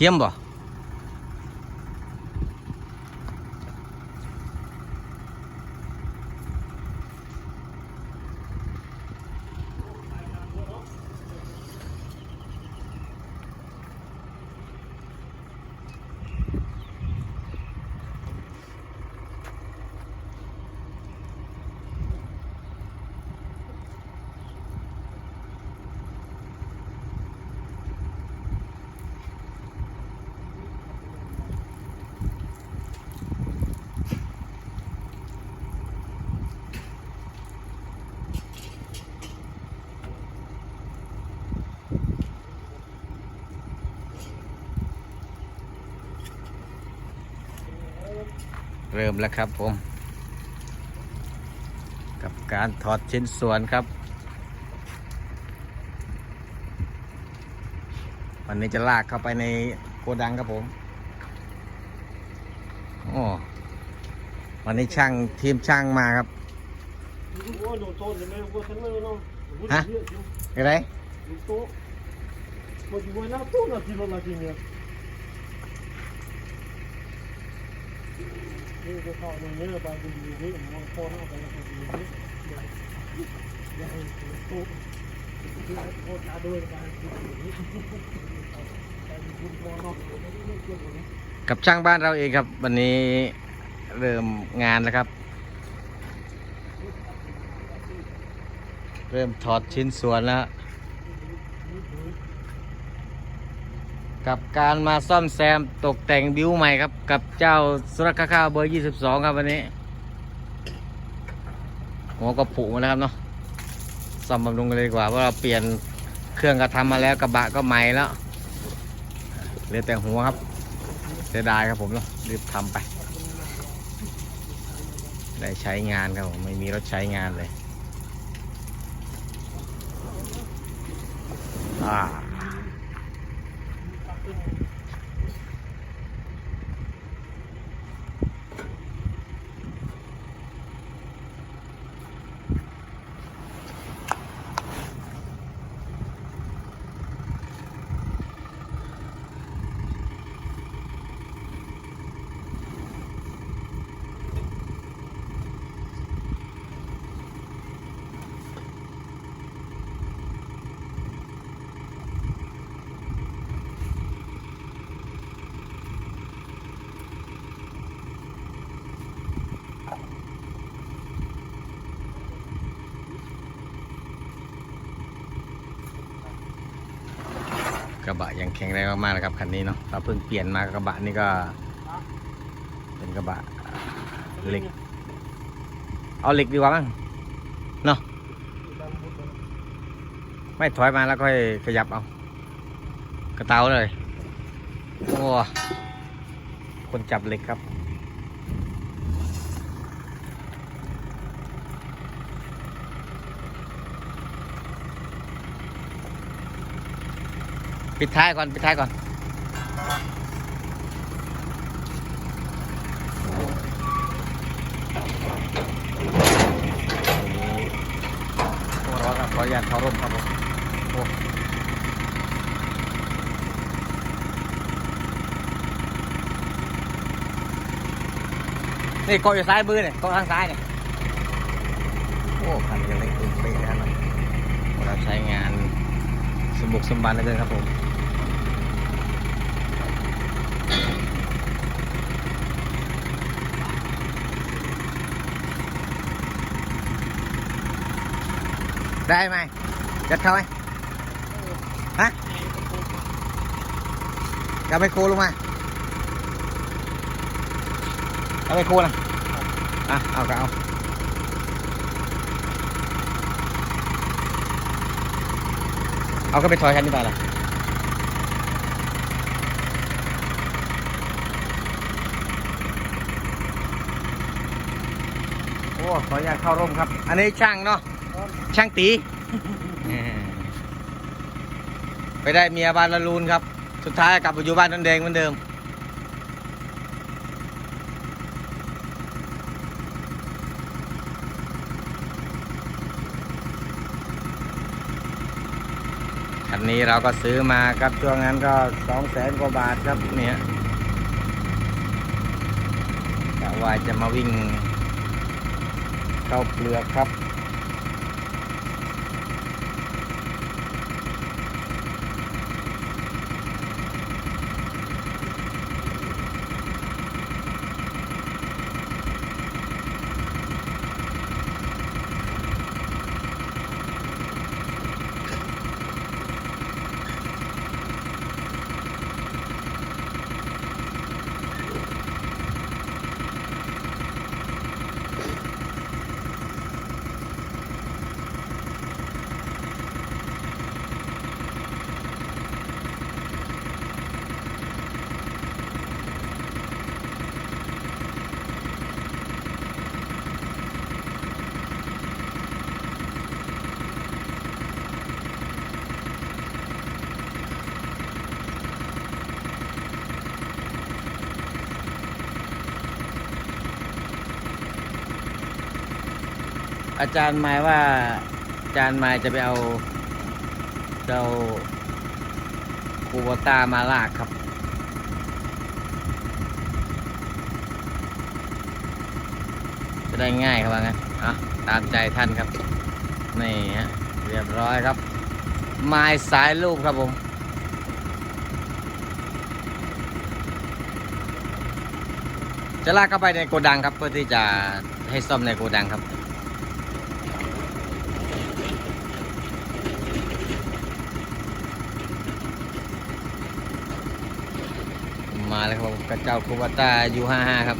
เข้มบ่ เริ่มแล้วครับผม กับการถอดชิ้นส่วนครับ วันนี้จะลากเข้าไปในโกดังครับผมโอ้วันนี้ช่างทีมช่างมาครับฮะอะไร กับช่างบ้านเราเองครับ วันนี้เริ่มงานแล้วครับ เริ่มถอดชิ้นส่วนแล้ว กับการมาซ่อมแซมตกแต่งบิวใหม่ครับ กับเจ้าสุรคาข้าวเบอร์ 22 ครับวันนี้หัวก็ผุมาแล้วครับเนาะซ่อมบำรุงกันเลยดีกว่าเพราะเราเปลี่ยนเครื่องก็ทำมาแล้วกระบะก็ใหม่แล้วเหลือแต่หัวครับเสียดายครับผมเนาะรีบทำไป ได้ใช้งานครับผมไม่มีรถใช้งานเลย อ่าระ บะยังแข็งแรงมากๆนะครับคันนี้เนาะเราเพิ่งเปลี่ยนมากระบะนี่ก็ เป็นกระบะเหล็ก เอาเหล็กดีกว่ามั้งเนาะไม่ถอยมาแล้วค่อยขยับเอา กระเตาเลยโอ้คนจับเหล็กครับ ปิดท้ายก่อน ปิดท้ายก่อน โอ้ร้อนครับขออนุญาตเข้าร่มครับผมโอ้นี่เกาะอยู่ซ้ายมือเนี่ยเกาะทางซ้ายเนี่ยโอ้คันกันเล็กตึงเป๊ะแล้วนะเราใช้งานสมบุกสมบันเลยครับผม ได้ไหมจัดเข้าไหมฮะเอาไปโคลงมาเอาไปโคนะอะ เอาก็เอาเอาก็ไปถอยคันนี้ไปละโอ้ขออนุญาตเข้าร่มครับ อันนี้ช่างเนาะ ช่างตี ไปได้เมียบ้านละลูนครับ สุดท้ายกลับมาอยู่บ้านนันแดงเหมือนเดิม คันนี้เราก็ซื้อมาครับช่วงนั้นก็สองแสนกว่าบาทครับเนี่ยกะว่าจะมาวิ่ง เข้าเปลือกครับ อาจารย์หมายว่า อาจารย์หมายจะไปเอาเจ้าคูโบตามาลากครับ จะได้ง่ายครับว่างั้นอะตามใจท่านครับ นี่ฮะเรียบร้อยครับ ไม้สายลูกครับผมจะลากเข้าไปในโกดังครับ เพื่อที่จะให้ซ่อมในโกดังครับ มาแล้วครับผมกระเจ้าคูบาต้ายูห้าห้าครับ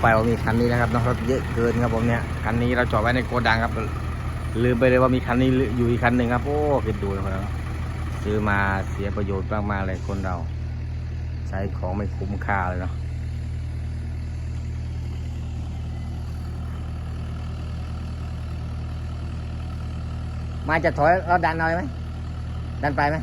ไปว่ามีคันนี้นะครับนะรถเยอะเกินครับผมเนี่ยคันนี้เราจอดไว้ในโกดังครับลืมไปเลยว่ามีคันนี้อยู่อีกคันหนึ่งครับ โอ้คิดดูนะครับซื้อมาเสียประโยชน์มากๆเลยคนเรา ใช้ของไม่คุ้มค่าเลยเนาะมาจะถอยเราดันเอาไหมดันไปไหม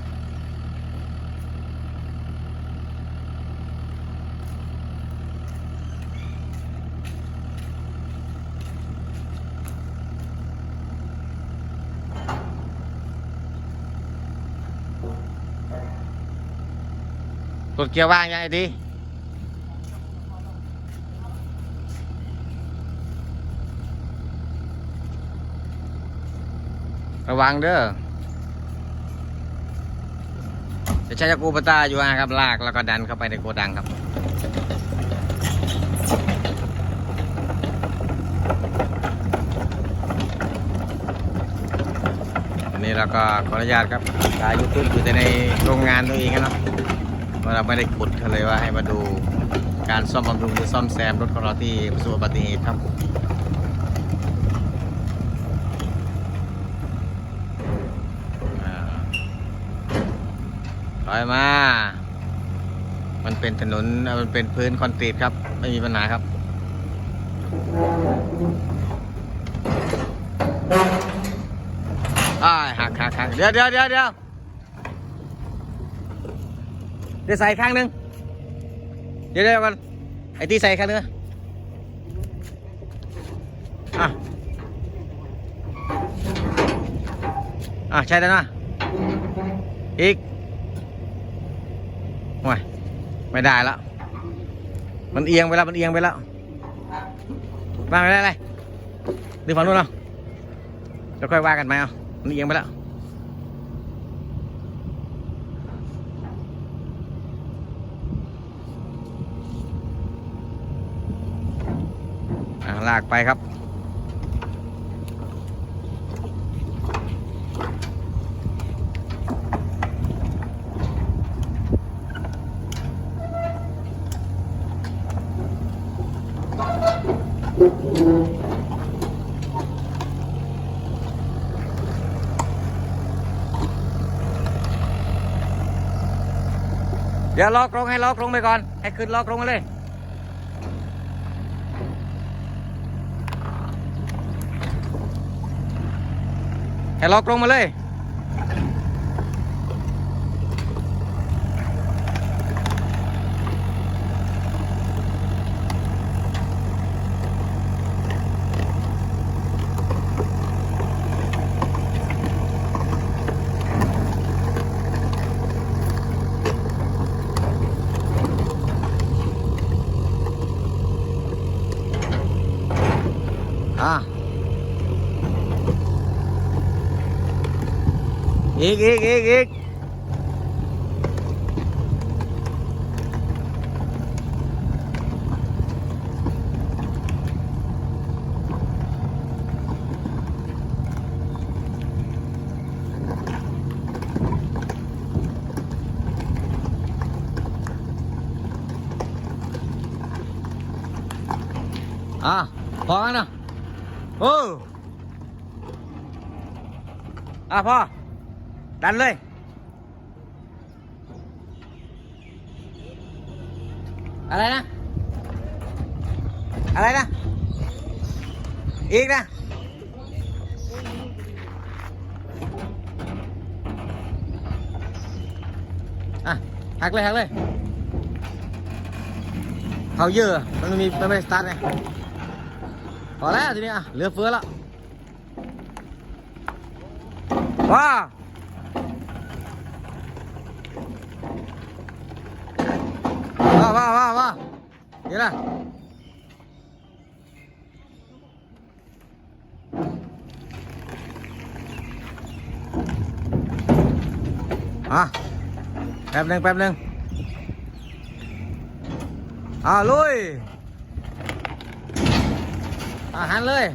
กดเกียร์ว่างยังไงดีระวังเด้อจะใช้จักรูปตาอยู่นะครับลากแล้วก็ดันเข้าไปในโกดังครับ อันนี้เราก็ขออนุญาตครับถ่ายยูทูบอยู่แต่ในโรงงานตัวเองอะเนาะ ว่าเราไม่ได้ขุดเขาเลยว่าให้มาดูการซ่อมบำรุงหรือซ่อมแซมรถของเราที่ประสบอุบัติเหตุครับถอยมา มันเป็นถนน มันเป็นพื้นคอนกรีตครับ ไม่มีปัญหาครับอ่าหักหักหักเดี๋ยวเดี๋ยวเดี๋ยวเดี๋ยว เดี๋ยวใส่ข้างนึง เดี๋ยวเดี๋ยวกันไอ้ที่ใส่ข้างนึงอะ อะ ใช่แล้วนะ อีกโอ้ยไม่ได้แล้ว มันเอียงไปแล้ว มันเอียงไปแล้ววางไปได้เลยดึงฝั่งนู้นเอาแล้ค่อยว่ากันไหมเอามันเอียงไปแล้ว ลากไปครับ เดี๋ยวล็อกลงให้ล็อกลงไปก่อน ให้ขึ้นล็อกลงมาเลย ให้ล็อกลงมาเลยอ่ะอีกอีกอีกอีกอะ ดันเลย อะไรนะ อะไรนะ อีกนะ อะ หักเลยหักเลยเขาเยอะ มันม่มีมันไม่สตาร์ทไงพอแล้วทีนี้อะเหลือเฟือแล้วว้าว ว้าวว้าวว้าวว้าวเดี๋ยวนะอะแป๊บหนึ่งแป๊บหนึ่งอ่าลุยอาหันเลย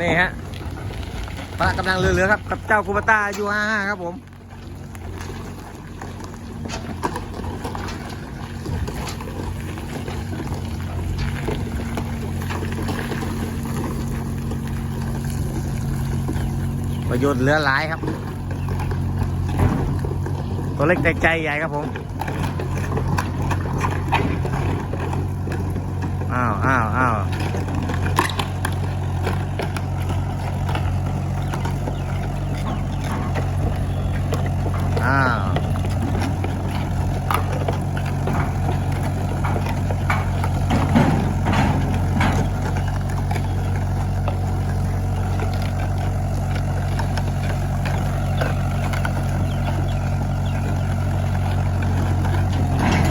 นี่ฮะพระกำลังเรือๆครับ กับเจ้าคูปต้ายูห้าห้าครับผม ประโยชน์เหลือหลายครับ ตัวเล็กแต่ใจใหญ่ครับผม อ้าวอ้าวอ้าวอ้าว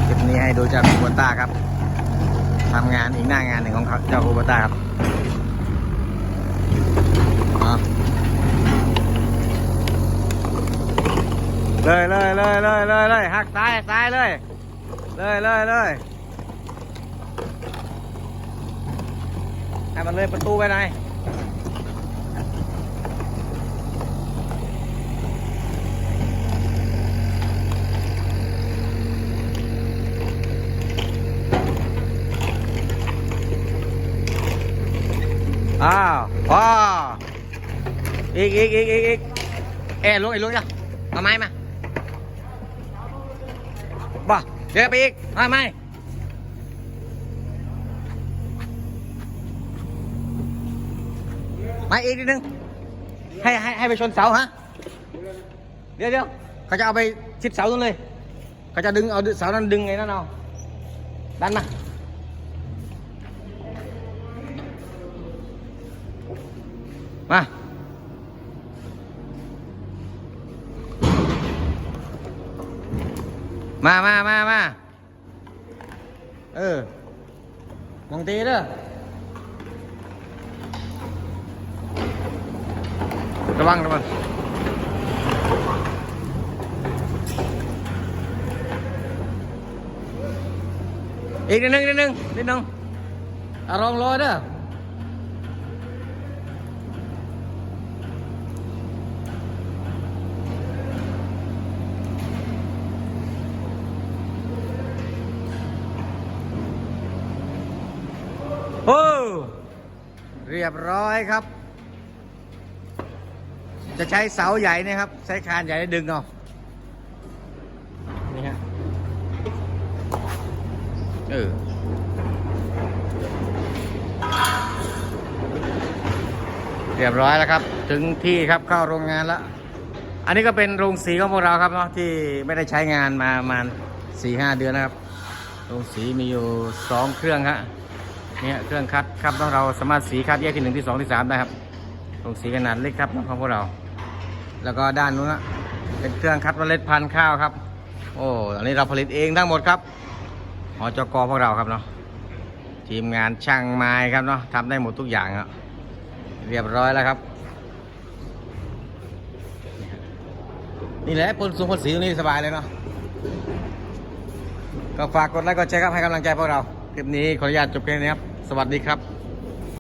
คลิปนี้ให้ดูจากคูโบต้าครับ ทำงานอีกหน้างานหนึ่งของเขาเจ้าคูโบต้าครับอ๋อ เลยเลยเลยเลยเลยเลยหักซ้ายหักซ้ายเลย เลยเลยเลยให้มันเลยประตูไปไหนอยอ้าวอีกอีกอีกอีกอีกเอ้ยลุงไอ้ลุงจ้ะมาไม้มาบ่ เดี๋ยวไปอีกมาไม้มาอีกนิดนึง ให้ให้ให้ไปชนเสาฮะ เดี๋ยวเดี๋ยวเขาจะเอาไปชิดเสาตรงเลยเขาจะดึงเอาเสานั้นดึงไงนั่นเอาดันมามา มามามามาเออมองตีเด้อระวังระวังอีกนิดนึงนิดนึงนิดนึงอารมณ์รอเด้อ โอ้เรียบร้อยครับ จะใช้เสาใหญ่นะครับ ใช้คานใหญ่ดึงเอานี่ฮะเออเรียบร้อยแล้วครับ ถึงที่ครับเข้าโรงงานแล้ว อันนี้ก็เป็นโรงสีของพวกเราครับเนาะที่ไม่ได้ใช้งานมาประมาณสี่ห้าเดือนนะครับ โรงสีมีอยู่สองเครื่องฮะ เนี่ยเครื่องคัดครับของเราสามารถสีคัดแยกที่หนึ่งที่สองที่สามได้ครับโรงสีขนาดเล็กครับของพวกเรา แล้วก็ด้านนู้นนะเป็นเครื่องคัดเมล็ดพันธุ์ข้าวครับ โอ้อันนี้เราผลิตเองทั้งหมดครับหอจกพวกเราครับเนาะทีมงานช่างไม้ครับเนาะทำได้หมดทุกอย่างครับเรียบร้อยแล้วครับ นี่แหละพ่นสูงพ่นสีตรงนี้สบายเลยเนาะก็ฝากกดไลค์กดแชร์ครับให้กำลังใจพวกเราคลิปนี้ขออนุญาตจบแค่นี้ครับ สวัสดีครับ